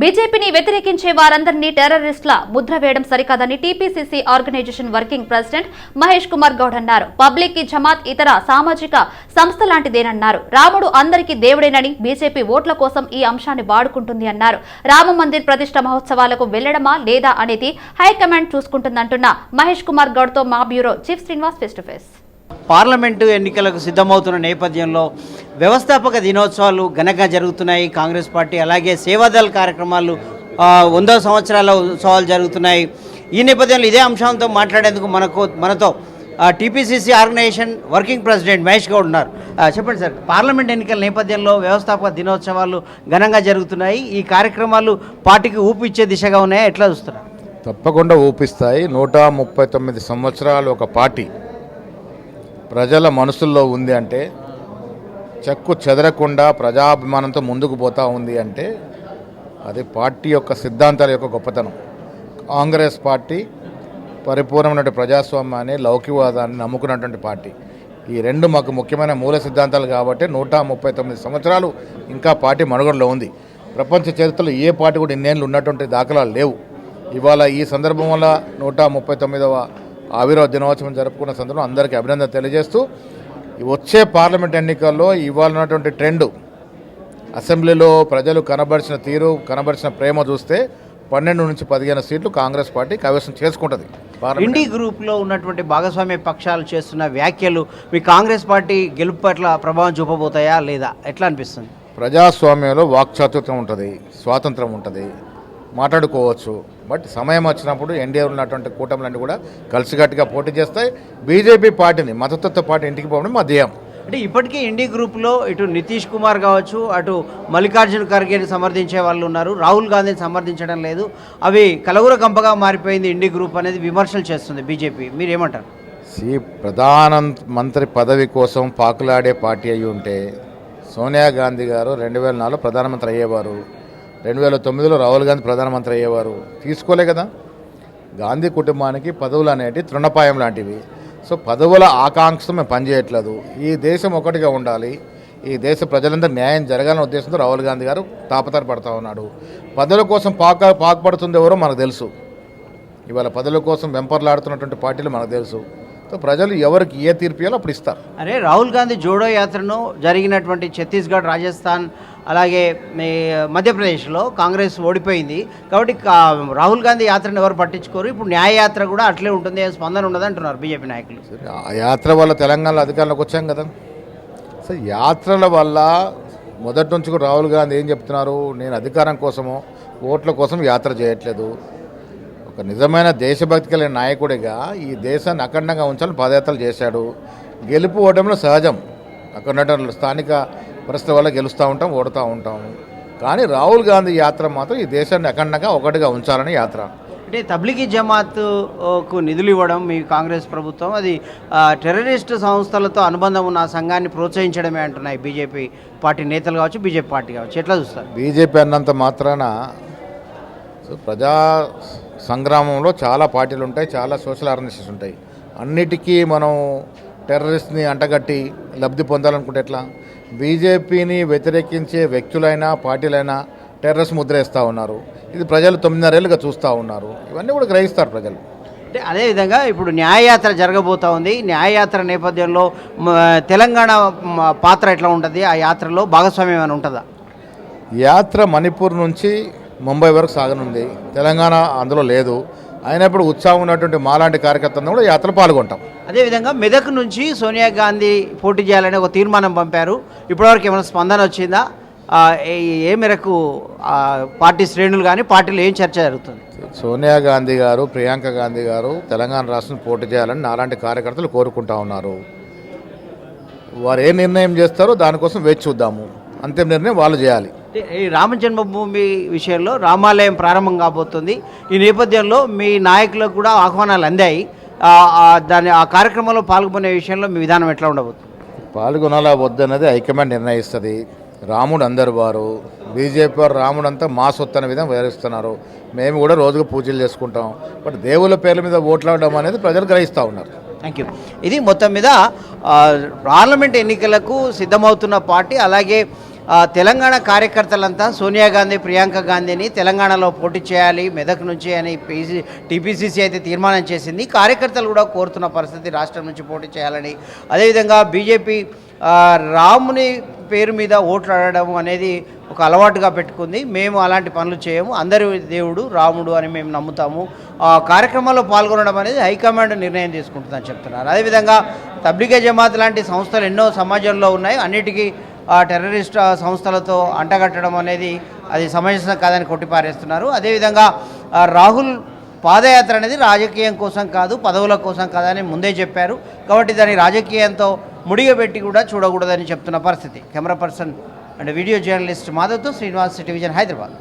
బీజేపీని వ్యతిరేకించే వారందరినీ టెర్రరిస్టుల ముద్ర వేయడం సరికాదని TPCC organization working president Mahesh Kumar Goud అన్నారు. పబ్లిక్కి జమాత్ ఇతర సామాజిక సంస్థ లాంటిదేనన్నారు. రాముడు అందరికీ దేవుడేనని బీజేపీ ఓట్ల కోసం ఈ అంశాన్ని వాడుకుంటుంది అన్నారు. రామ మందిర్ ప్రతిష్ట మహోత్సవాలకు వెళ్ళడమా లేదా అనేది హైకమాండ్ చూసుకుంటుందంటున్న మహేష్ కుమార్ గౌడ్తో మా bureau chief Srinivas face to face. Parliament ఎన్నికలకు సిద్ధమవుతున్న నేపథ్యంలో వ్యవస్థాపక దినోత్సవాలు ఘనంగా జరుగుతున్నాయి. కాంగ్రెస్ పార్టీ అలాగే సేవాదళ కార్యక్రమాలు వందో సంవత్సరాల ఉత్సవాలు జరుగుతున్నాయి. ఈ నేపథ్యంలో ఇదే అంశంతో మాట్లాడేందుకు మనకు మనతో TPCC organization working president Mahesh Goud ఉన్నారు. చెప్పండి సార్ పార్లమెంట్ ఎన్నికల నేపథ్యంలో వ్యవస్థాపక దినోత్సవాలు ఘనంగా జరుగుతున్నాయి. ఈ కార్యక్రమాలు పార్టీకి ఊపు ఇచ్చే దిశగా ఉన్నాయా? ఎట్లా చూస్తున్నారు? తప్పకుండా ఊపిస్తాయి. నూట ముప్పై తొమ్మిది సంవత్సరాలు ఒక పార్టీ. ప్రజల మనసుల్లో ఉంది అంటే చెక్కు చెదరకుండా ప్రజాభిమానంతో ముందుకు పోతూ ఉంది అంటే అది పార్టీ యొక్క సిద్ధాంతాల యొక్క గొప్పతనం. కాంగ్రెస్ పార్టీ పరిపూర్ణమైనటువంటి ప్రజాస్వామ్యాన్ని లౌకికవాదాన్ని నమ్ముకున్నటువంటి పార్టీ. ఈ రెండు మాకు ముఖ్యమైన మూల సిద్ధాంతాలు కాబట్టి నూట ముప్పై తొమ్మిది సంవత్సరాలు ఇంకా పార్టీ మనుగడలో ఉంది. ప్రపంచ చరిత్రలో ఏ పార్టీ కూడా ఇన్నేళ్ళు ఉన్నటువంటి దాఖలాలు లేవు. ఇవాళ ఈ సందర్భం వల్ల నూట ముప్పై తొమ్మిదవ ఆవిర్భావ దినోత్సవం జరుపుకున్న సందర్భం అందరికీ అభినందన తెలియజేస్తూ వచ్చే పార్లమెంట్ ఎన్నికల్లో ఇవాళ ఉన్నటువంటి ట్రెండ్. అసెంబ్లీలో ప్రజలు కనబరిచిన తీరు కనబరిచిన ప్రేమ చూస్తే పన్నెండు నుంచి పదిహేను సీట్లు కాంగ్రెస్ పార్టీ కైవసం చేసుకుంటుంది ఇండి గ్రూప్లో ఉన్నటువంటి భాగస్వామ్య పక్షాలు చేస్తున్న వ్యాఖ్యలు మీ కాంగ్రెస్ పార్టీ గెలుపు పట్ల ప్రభావం చూపబోతాయా లేదా? ఎట్లా అనిపిస్తుంది? ప్రజాస్వామ్యంలో వాక్చాతుర్యం ఉంటుంది స్వాతంత్రం ఉంటుంది. మాట్లాడుకోవచ్చు. బట్ సమయం వచ్చినప్పుడు ఎన్డీఏ ఉన్నటువంటి కూటములన్నీ కూడా కలిసికట్టుగా పోటీ చేస్తాయి. బీజేపీ పార్టీని మతతత్వ పార్టీ ఇంటికి పోవడం మా ధ్యేయం. అంటే ఇప్పటికీ ఇండి గ్రూప్లో ఇటు నితీష్ కుమార్ కావచ్చు అటు మల్లికార్జున ఖర్గేని సమర్థించే వాళ్ళు ఉన్నారు. రాహుల్ గాంధీని సమర్థించడం లేదు. అవి కలగుర గంపగా మారిపోయింది ఇండి గ్రూప్ అనేది విమర్శలు చేస్తుంది బీజేపీ. మీరు ఏమంటారు సి ప్రధాన మంత్రి పదవి కోసం పాకులాడే పార్టీ అయి ఉంటే సోనియా గాంధీ గారు రెండు వేల నాలుగు ప్రధానమంత్రి అయ్యేవారు. రెండు వేల తొమ్మిదిలో రాహుల్ గాంధీ ప్రధానమంత్రి అయ్యేవారు. తీసుకోలే కదా. గాంధీ కుటుంబానికి పదవులు అనేటివి తృణపాయం లాంటివి. సో పదవుల ఆకాంక్షతో మేము పనిచేయట్లేదు. ఈ దేశం ఒకటిగా ఉండాలి. ఈ దేశ ప్రజలందరూ న్యాయం జరగాలనే ఉద్దేశంతో రాహుల్ గాంధీ గారు తాపతరపడతా ఉన్నాడు. పదవుల కోసం పాక పాకుపడుతుంది ఎవరో మనకు తెలుసు. ఇవాళ పదవుల కోసం వెంపర్లాడుతున్నటువంటి పార్టీలు మనకు తెలుసు. సో ప్రజలు ఎవరికి ఏ తీర్పు ఇవ్వాలో అప్పుడు ఇస్తారు. అరే రాహుల్ గాంధీ జోడో యాత్రను జరిగినటువంటి ఛత్తీస్గఢ్ రాజస్థాన్ అలాగే మీ మధ్యప్రదేశ్లో కాంగ్రెస్ ఓడిపోయింది. కాబట్టి కా- రాహుల్ గాంధీ యాత్రను ఎవరు పట్టించుకోరు. ఇప్పుడు న్యాయయాత్ర కూడా అట్లే ఉంటుంది స్పందన ఉండదు అంటున్నారు బీజేపీ నాయకులు. ఆ యాత్ర వల్ల తెలంగాణలో అధికారంలోకి వచ్చాం కదా. సో యాత్రల వల్ల మొదటి నుంచి కూడా రాహుల్ గాంధీ ఏం చెప్తున్నారు? నేను అధికారం కోసమో ఓట్ల కోసం యాత్ర చేయట్లేదు. ఒక నిజమైన దేశభక్తి కలిగిన నాయకుడిగా ఈ దేశాన్ని అఖండంగా ఉంచాలని పాదయాత్రలు చేశాడు. గెలుపు ఓటంలో సహజం. అక్కడ స్థానిక పరిస్థితుల వల్ల గెలుస్తూ ఉంటాం ఓడుతూ ఉంటాం. కానీ రాహుల్ గాంధీ యాత్ర మాత్రం ఈ దేశాన్ని అఖండంగా ఒకటిగా ఉంచాలని యాత్ర. అంటే తబ్లిగీ జమాత్కు నిధులు ఇవ్వడం మీ కాంగ్రెస్ ప్రభుత్వం అది టెర్రరిస్ట్ సంస్థలతో అనుబంధం ఉన్న ఆ సంఘాన్ని ప్రోత్సహించడమే అంటున్నాయి బీజేపీ పార్టీ నేతలు కావచ్చు బీజేపీ పార్టీ కావచ్చు. ఎట్లా చూస్తారు? బీజేపీ అన్నంత మాత్రాన ప్రజా సంగ్రామంలో చాలా పార్టీలు ఉంటాయి చాలా సోషల్ ఆర్గనైజేషన్స్ ఉంటాయి. అన్నిటికీ మనం టెర్రరిస్ట్ని అంటగట్టి లబ్ధి పొందాలనుకుంటే ఎట్లా? బీజేపీని వ్యతిరేకించే వ్యక్తులైనా పార్టీలైనా టెర్రరిస్ట్ ముద్ర వేస్తూ ఉన్నారు. ఇది ప్రజలు తొమ్మిదిన్నరేళ్ళుగా చూస్తూ ఉన్నారు. ఇవన్నీ కూడా గ్రహిస్తారు ప్రజలు. అంటే అదేవిధంగా ఇప్పుడు న్యాయయాత్ర జరగబోతా ఉంది. న్యాయయాత్ర నేపథ్యంలో తెలంగాణ పాత్ర ఎట్లా ఉంటుంది? ఆ యాత్రలో భాగస్వామ్యం ఏమైనా ఉంటుందా? యాత్ర మణిపూర్ నుంచి ముంబై వరకు సాగనుంది. తెలంగాణ అందులో లేదు. అయినప్పుడు ఉత్సాహం ఉన్నటువంటి మాలాంటి కార్యకర్తలను కూడా యాత్రలో పాల్గొంటాం. అదేవిధంగా మెదక్ నుంచి సోనియా గాంధీ పోటీ చేయాలని ఒక తీర్మానం పంపారు. ఇప్పటివరకు ఏమైనా స్పందన వచ్చిందా? ఏ- మేరకు పార్టీ శ్రేణులు కానీ పార్టీలో ఏం చర్చ జరుగుతుంది? సోనియా గాంధీ గారు ప్రియాంక గాంధీ గారు తెలంగాణ రాష్ట్రం పోటీ చేయాలని నాలాంటి కార్యకర్తలు కోరుకుంటా ఉన్నారు. వారు ఏ నిర్ణయం చేస్తారో దానికోసం వేచి చూద్దాము. అంతిమ నిర్ణయం వాళ్ళు చేయాలి. ఈ రామ జన్మభూమి విషయంలో రామాలయం ప్రారంభం కాబోతుంది. ఈ నేపథ్యంలో మీ నాయకులకు కూడా ఆహ్వానాలు అందాయి. దాని ఆ కార్యక్రమంలో పాల్గొనే విషయంలో మీ విధానం ఎట్లా ఉండబోతుంది? పాల్గొనాలా వద్దన్నది హైకమాండ్ నిర్ణయిస్తుంది. రాముడు అందరు వారు. బీజేపీ వారు రాముడు అంతా మా సొత్తు అనే విధంగా వివరిస్తున్నారు మేము కూడా రోజుకు పూజలు చేసుకుంటాం. బట్ దేవుళ్ళ పేర్ల మీద ఓట్లాడడం అనేది ప్రజలు గ్రహిస్తూ ఉన్నారు. థ్యాంక్ యూ ఇది మొత్తం మీద పార్లమెంట్ ఎన్నికలకు సిద్ధమవుతున్న పార్టీ అలాగే తెలంగాణ కార్యకర్తలంతా సోనియా గాంధీ ప్రియాంక గాంధీని తెలంగాణలో పోటీ చేయాలి మెదక్ నుంచి అని పీసీ టీపీసీసీ అయితే తీర్మానం చేసింది. కార్యకర్తలు కూడా కోరుతున్న పరిస్థితి రాష్ట్రం నుంచి పోటీ చేయాలని. అదేవిధంగా బీజేపీ రాముని పేరు మీద ఓట్లు అడగడం అనేది ఒక అలవాటుగా పెట్టుకుంది. మేము అలాంటి పనులు చేయము. అందరి దేవుడు రాముడు అని మేము నమ్ముతాము. ఆ కార్యక్రమంలో పాల్గొనడం అనేది హైకమాండ్ నిర్ణయం తీసుకుంటుందని చెప్తున్నారు. అదేవిధంగా తబ్లిగే జమాత్ లాంటి సంస్థలు ఎన్నో సమాజంలో ఉన్నాయి. అన్నిటికీ టెర్రరిస్ట్ సంస్థలతో అంటగట్టడం అనేది అది సమంజసం కాదని కొట్టిపారేస్తున్నారు. అదేవిధంగా రాహుల్ పాదయాత్ర అనేది రాజకీయం కోసం కాదు పదవుల కోసం కాదని ముందే చెప్పారు. కాబట్టి దాన్ని రాజకీయంతో ముడిగబెట్టి కూడా చూడకూడదని చెప్తున్న పరిస్థితి. Camera person and video journalist మాధవ్తో Srinivas television Hyderabad.